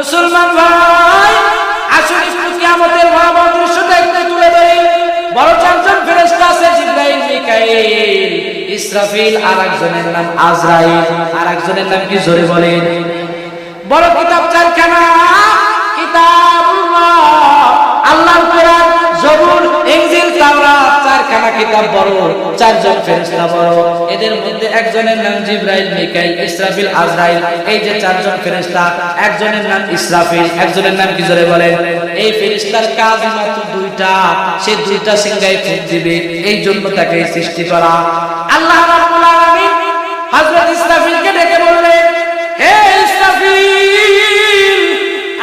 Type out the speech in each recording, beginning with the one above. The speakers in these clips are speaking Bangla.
মুসলমান ভাই, আসুন একটু কিয়ামতের ভয়াবহ দৃশ্যটা একটু তুলে ধরি। বড় চারজন ফেরেশতা আছে মিকাইল, ইসরাফিল আর একজনের নাম আজরাইল আর একজনের নাম কি জোরে বলেন? বড় কিতাব চারখানা বড়, চারজন বড়। এদের মধ্যে একজনের নাম জিব্রাইল, মিকাইল, ইসরাফিল, আজরাইল। এই যে চারজন একজনের নাম ইসরাফিল, একজনের নাম কি জোরে বলেন? এই কাজ মাত্র দুইটা। সে দুইটা দিবে। এই জন্য তাকে সৃষ্টি করা। আল্লাহ রাব্বুল আলামিন হযরত ডেকে বললেন, হে ইসরাফিল,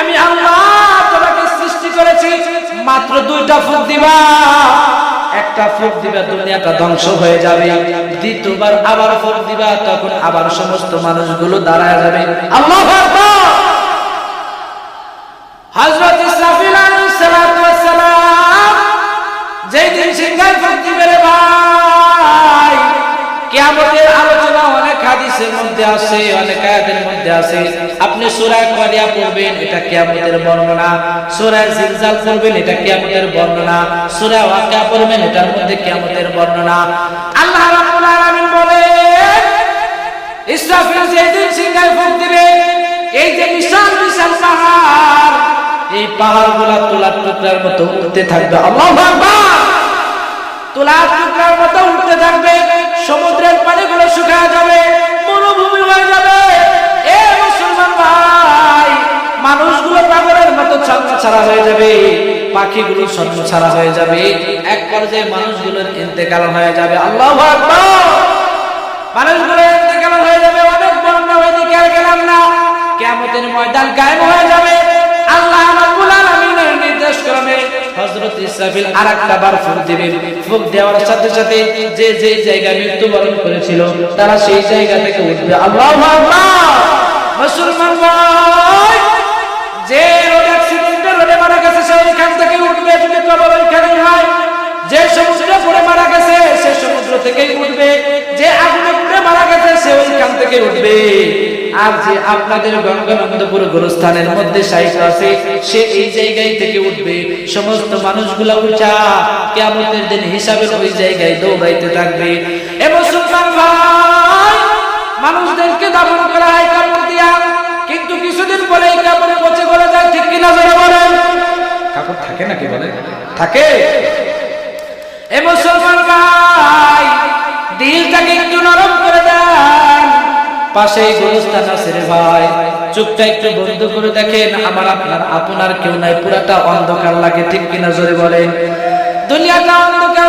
আমি আল্লাহ তোমাকে সৃষ্টি করেছি। মাত্র দুইটা ফুক দিবা। একটা ফুক দিবা, দুনিয়াটা ধ্বংস হয়ে যাবে। দ্বিতীয়বার আবার ফুক দিবা, তখন আবার সমস্ত মানুষগুলো দাঁড়ায় যাবে। আল্লাহ হযরত হাদিসের মধ্যে আছে, অনেক আয়াতের মধ্যে আছে। আপনি সূরা কারিয়া পড়বেন, এটা কিয়ামতের বর্ণনা। সূরা জিলজাল পড়বেন, এটা কিয়ামতের বর্ণনা। সূরা ওয়াকিয়া পড়বেন, এটার মধ্যে কিয়ামতের বর্ণনা। আল্লাহ রাব্বুল আলামিন বলেন, ইসরাফিল যেদিন সিংহায় ফুক দিবে, এই যে বিশাল বিশাল পাহাড়, এই পাহাড়গুলা তোলার টুকরার মতো উঠতে থাকবে। আল্লাহু আকবার! তোলার টুকরার মতো উঠতে থাকবে। সমুদ্রের পানিগুলো শুকায় যাবে, মরুভূমি হয়ে যাবে। এ মুসলমান ভাই, মানুষগুলো পাগলের মতো ছাড়া হয়ে যাবে, পাখিগুলো ছন্ন ছাড়া হয়ে যাবে। এক পর্যায়ে মানুষগুলোর ইন্তেকাল হয়ে যাবে। আল্লাহ মানুষগুলো ইন্তেকাল হয়ে যাবে, অনেক বর্ণনা ওইদিকে আর গেলাম না। কিয়ামতের ময়দান কায়েম হয়ে যাবে। আল্লাহ রাব্বুল আলামিনের নির্দেশ ক্রমে হযরত ইসরাফিল আরেকটা বার ফুক দিবেন। ফুক দেওয়ার সাথে সাথে যে যে জায়গায় মৃত্যুবরণ করেছিল, তারা সেই জায়গা থেকে উঠবে। আল্লাহু আকবার! মুসলমান ভাই! যে রোড অ্যাক্সিডেন্টে রোডে মারা গেছে, সে ওইখান থেকে উঠবে যদি কবর ওইখানেই হয়। যে সমুদ্রে পড়ে মারা গেছে, সে সমুদ্র থেকেই উঠবে। যে আগুনে পুড়ে মারা গেছে, সে ওইখান থেকে উঠবে। আর যে আপনাদের গঙ্গানন্দপুর গুরুস্থানের মধ্যে সাহিত্য আছে সে এই জায়গায় থেকে উঠবে। সমস্ত মানুষগুলা উঠা কেমতের দিন হিসাবের ওই জায়গায় দৌড়াইতে থাকবে। এ মুসলমান ভাই মানুষদেরকে দাবন করা হয় কাপড় দিয়া কিন্তু কিছুদিন পরে এই কাপড়ে পচে গলে যায় ঠিক কিনা যারা বলেন? কাপড় থাকে নাকি বলে? থাকে। এ মুসলমান ভাই পাশেই গোরস্থান আছে রে ভাই। চোখটা একটু বন্ধ করে দেখেন, আমার আপনার আপনার কেউ নাই, পুরাটা অন্ধকার লাগে, ঠিক কিনা জোরে বলেন? দুনিয়াটা অন্ধকার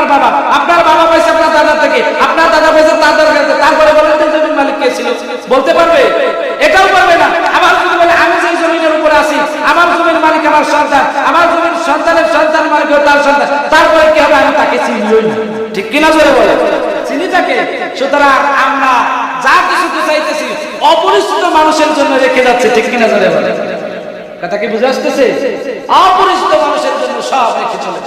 আপনার বাবা আপনার বাবা পাইছে আপনার দাদা থেকে, আপনার দাদা পাইছে তার দাদার কাছে। তারপরে বলেন তো জমির মালিক কে ছিল? বলতে পারবে? এটাও পারবে না। আবার যদি বলে, আমি যে জমিনের উপরে আছি, আমার জমির মালিক আমার সন্তান, আমার জমির সন্তানের সন্তান মালিক তার সন্তান, তারপরে কি হবে? আমি তাকে চিনিই না। ঠিক কিনা জোরে বলে চিনি তাকে? সুতরাং আমরা যা কিছু চাইতেছি, অপরিচিত মানুষের জন্য রেখে যাচ্ছে। ঠিক কিনা জোরে বলে কথা কি বুঝে আসতেছে? অপরিচিত মানুষের জন্য সব রেখে চলে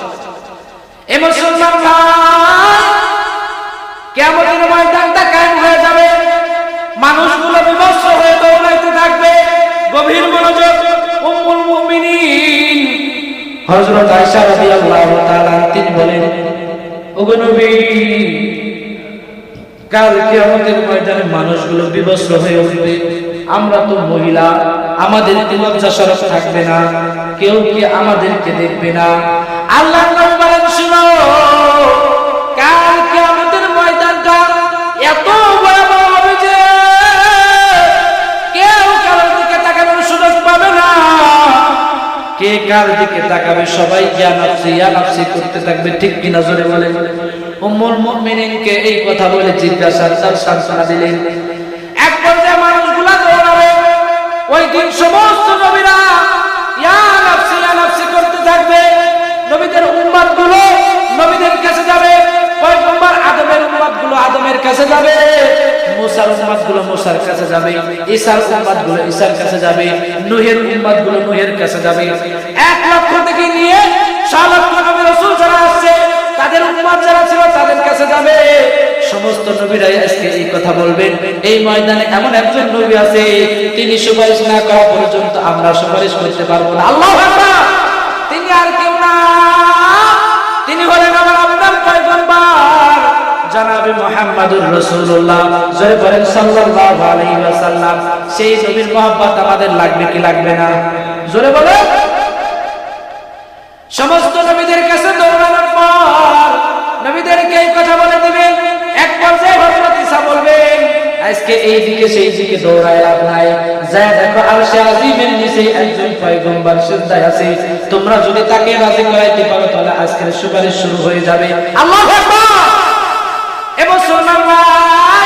মানুষগুলো বিভৎস হয়ে হয়ে উঠবে। আমরা তো মহিলা আমাদের লজ্জা শরম থাকবে না। কেউ কি আমাদেরকে দেখবে না? আল্লাহ কার দিকে তাকাবে, সবাই জ্ঞান আপসি ইয়ান আপসি করতে থাকবে, ঠিক কি নজরে বলে উম্মুল মুমিনিনকে এই কথা বলে জিজ্ঞাসা, তার সান্ত্বনা দিলেন যাবে ঈসার উম্মাদগুলো ঈসার কাছে যাবে, নুহের উম্মাদগুলো নুহের কাছে যাবে। এক লক্ষ থেকে নিয়ে রাসূল যারা তাদের উম্মাদ যারা ছিল তাদের কাছে যাবে। সমস্ত নবীরাই আজকে এই কথা বলবেন। এই ময়দানে এমন একজন নবী আছে, তিনি সুপারিশ না করা পর্যন্ত আমরা সুপারিশ করতে পারব না। আল্লাহ জনাবে মুহাম্মাদুর রাসূলুল্লাহ। জয় বলেন সাল্লাল্লাহু আলাইহি ওয়াসাল্লাম। সেই নবীর মহব্বত আমাদের লাগবে কি লাগবে না? জোরে বলো। সমস্ত নবীদের কাছে দৌড়ানোর পর নবীদেরকে এই কথা বলে দিবেন, এক পর্যায়ে হযরত ঈসা বলবেন, আজকে এই দিকে সেই দিকে দৌড়ায় লাভ নাই। যায় দেখো আরশে নিচে একজন পয়গম্বর আছে। তোমরা যদি তাকে রাজি করাইতে পারো, তাহলে আজকের সুপারিশ শুরু হয়ে যাবে। আল্লাহু আকবার এ মুসলমান ভাই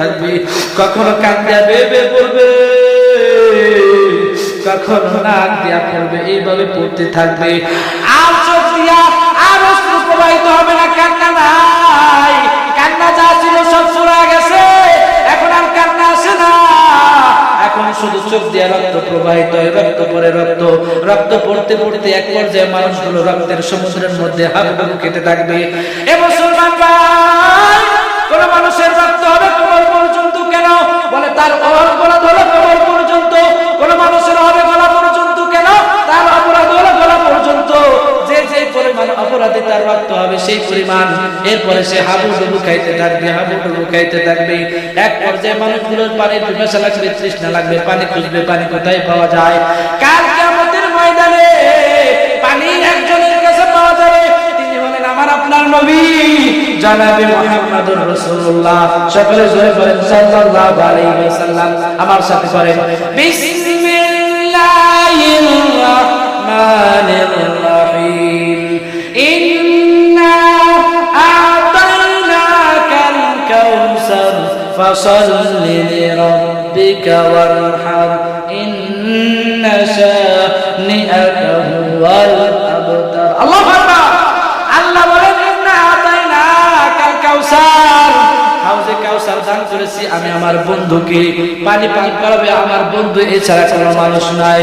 থাকবে, কখনো কান্দিয়া বেবে পড়বে কখনো নাক দিয়া পড়বে এইভাবে পড়তে থাকবে। আর চোখ দিয়া আর প্রবাহিত হবে না কান্না নাই। কান্না যা ছিল সব ফুরা গেছে, এখন আর কান্না আসে না। এখন শুধু চোখ দিয়ে রক্ত প্রবাহিত হয়, রক্ত পরে রক্ত। রক্ত পড়তে পড়তে এক পর্যায়ে মানুষগুলো রক্তের সমুদ্রের মধ্যে হাবুডুবু খেতে থাকবে। এ মুসলমান ভাই, কোন মানুষের তার গলা ধরে কোমর পর্যন্ত, কোন মানুষের অভাবে গলা পর্যন্ত কেন? তার অপরাধ হলো গলা পর্যন্ত। যে যে পরিমাণ অপরাধে তার রক্ত হবে, সেই পরিমাণ। এরপরে সে হাবুডুবু খাইতে থাকবে, হাবুডুবু খাইতে থাকবে। এক পর্যায়ে মানুষগুলোর পানির পিপাসা লাগবে, তৃষ্ণা লাগবে, পানি খুঁজবে, পানি কোথায় পাওয়া যায়? কাল নবী, জানাবে মুহাম্মাদুর রাসূলুল্লাহ। সকলে জোরে বলেন, সাল্লাল্লাহু আলাইহি ওয়াসাল্লাম। আমার সাথে করেন। বিসমিল্লাহির রাহমানির রহিম। ইন্না আ'তাইনাকাল কাউসার ফাসাল্লি লিরাব্বিকা ওয়ারহাম। ইন্না আমি আমার বন্ধুকে পানি পান করাবে আমার বন্ধু এছাড়া কোনো মানুষ নাই।